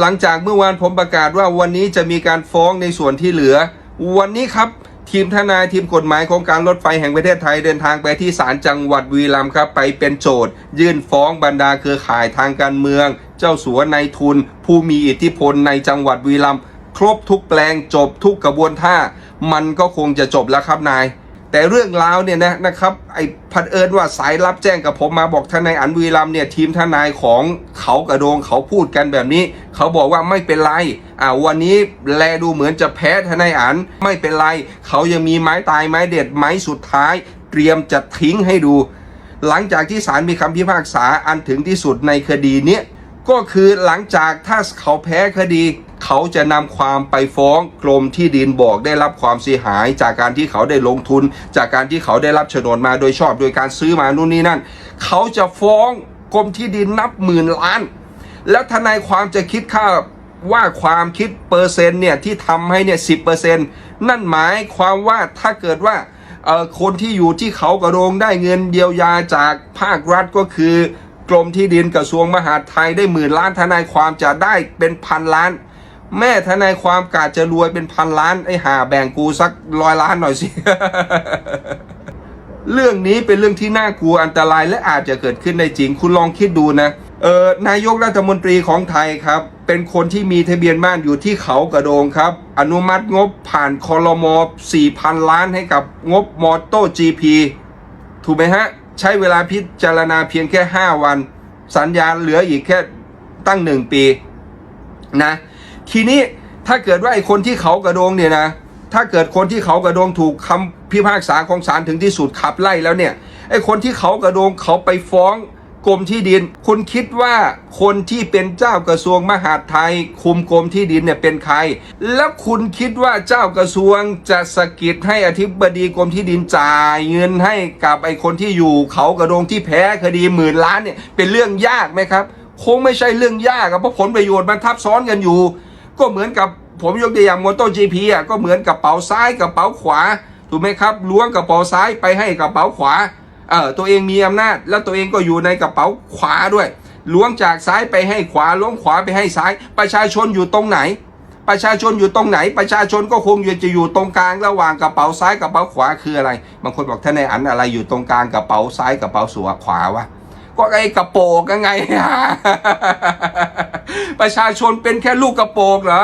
หลังจากเมื่อวานผมประกาศว่าวันนี้จะมีการฟ้องในส่วนที่เหลือ วันนี้ครับทีมทนายทีมกฎหมายของการรถไฟแห่งประเทศไทยเดินทางไปที่ศาลจังหวัดบุรีรัมย์ครับไปเป็นโจทยื่นฟ้องบรรดาเครือข่ายทางการเมือง เจ้าสัวนายทุน ผู้มีอิทธิพลในจังหวัดบุรีรัมย์ครบทุกแปลงจบทุกกระบวนท่า มันก็คงจะจบแล้วครับนาย แต่เรื่องราวเนี่ยนะนะครับไอ้พัดเอิญว่าสายรับแจ้งกับผมมาบอกทนายอันบุรีรัมเนี่ยทีมทนายของเขากระโดงเขาพูดกันแบบนี้ เขาบอกว่าไม่เป็นไรอ่าวันนี้แลดูเหมือนจะแพ้ทนายอันไม่เป็นไร เขายังมีไม้ตายไม้เด็ดไม้สุดท้าย เตรียมจะทิ้งให้ดู หลังจากที่ศาลมีคำพิพากษาอันถึงที่สุดในคดีเนี้ย ก็คือหลังจากถ้าเขาแพ้คดี เขาจะนำความไปฟ้องกรมที่ดินบอกได้รับความเสียหาย จากการที่เขาได้ลงทุน จากการที่เขาได้รับโฉนดมาโดยชอบโดยการซื้อมานู่นนี่นั่น เขาจะฟ้องกรมที่ดินนับหมื่นล้าน แล้วทนายความจะคิดค่าว่าความคิดเปอร์เซ็นต์เนี่ยที่ทำให้เนี่ยสิเปอร์เซ็นต์นั่นหมายความว่าถ้าเกิดว่าคนที่อยู่ที่เขากระโดงได้เงินเยียวยาจากภาครัฐก็คือ กรมที่ดินกระทรวงมหาดไทยได้หมื่นล้านทนายความจะได้เป็นพันล้าน แม่ทนายความกาจะรวยเป็นพันล้านไอ้ห่าแบ่งกูสักร้อยล้านหน่อยสิ เรื่องนี้เป็นเรื่องที่น่ากลัวอันตรายและอาจจะเกิดขึ้นได้จริง คุณลองคิดดูนะเออนายกรัฐมนตรีของไทยครับ เป็นคนที่มีทะเบียนบ้านอยู่ที่เขากระโดงครับ อนุมัติงบผ่านคอรมอ4,000 ล้านให้กับงบมอเตอร์ GP ถูกไหมฮะ ใช้เวลาพิจารณาเพียงแค่ 5 วัน สัญญาเหลืออีกแค่ตั้ง1ปีนะทีนี้ถ้าเกิดว่าไอ้คนที่เขากระโดงเนี่ยนะถ้าเกิดคนที่เขากระโดงถูกคำพิพากษาของศาลถึงที่สุดขับไล่แล้วเนี่ยไอ้คนที่เขากระโดงเขาไปฟ้อง กรมที่ดิน คุณคิดว่าคนที่เป็นเจ้ากระทรวงมหาดไทย คุมกรมที่ดินเนี่ยเป็นใคร แล้วคุณคิดว่าเจ้ากระทรวงจะสะกิดให้อธิบดีกรมที่ดินจ่ายเงินให้กับไอ้คนที่อยู่เขากระโดงที่แพ้คดีหมื่นล้านเนี่ยเป็นเรื่องยากไหมครับ คงไม่ใช่เรื่องยากอะเพราะผลประโยชน์มันทับซ้อนกันอยู่ ก็เหมือนกับผมยกตัวอย่างมอเตอร์จีพีอะก็เหมือนกระเป๋าซ้ายกระเป๋าขวาถูกไหมครับล้วงกระเป๋าซ้ายไปให้กระเป๋าขวา เออตัวเองมีอำนาจ แล้วตัวเองก็อยู่ในกระเป๋าขวาด้วยล้วงจากซ้ายไปให้ขวาล้วงขวาไปให้ซ้าย ประชาชนอยู่ตรงไหน ประชาชนอยู่ตรงไหน ประชาชนก็คงจะอยู่ตรงกลางระหว่างกระเป๋าซ้ายกระเป๋าขวาคืออะไร บางคนบอกท่านในอันอะไรอยู่ตรงกลางกระเป๋าซ้ายกระเป๋าสวขวาวะก็ไอ้กระโปงยังไง ประชาชนเป็นแค่ลูกกระโปงเหรอ